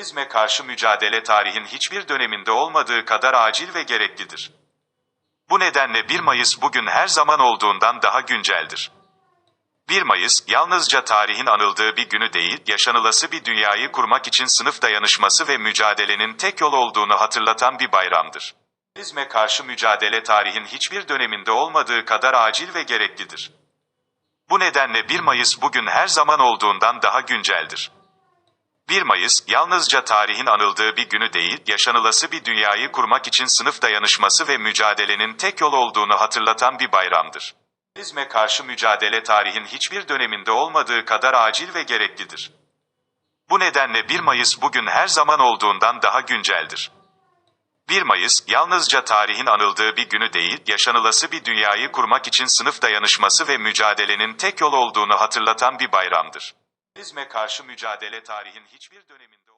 Faşizme karşı mücadele tarihin hiçbir döneminde olmadığı kadar acil ve gereklidir. Bu nedenle 1 Mayıs bugün her zaman olduğundan daha günceldir. 1 Mayıs, yalnızca tarihin anıldığı bir günü değil, yaşanılası bir dünyayı kurmak için sınıf dayanışması ve mücadelenin tek yol olduğunu hatırlatan bir bayramdır. Faşizme karşı mücadele tarihin hiçbir döneminde olmadığı kadar acil ve gereklidir. Bu nedenle 1 Mayıs bugün her zaman olduğundan daha günceldir. 1 Mayıs, yalnızca tarihin anıldığı bir günü değil, yaşanılası bir dünyayı kurmak için sınıf dayanışması ve mücadelenin tek yol olduğunu hatırlatan bir bayramdır. Faşizme karşı mücadele tarihin hiçbir döneminde olmadığı kadar acil ve gereklidir. Bu nedenle 1 Mayıs bugün her zaman olduğundan daha günceldir. 1 Mayıs, yalnızca tarihin anıldığı bir günü değil, yaşanılası bir dünyayı kurmak için sınıf dayanışması ve mücadelenin tek yol olduğunu hatırlatan bir bayramdır. Faşizme karşı mücadele tarihin hiçbir döneminde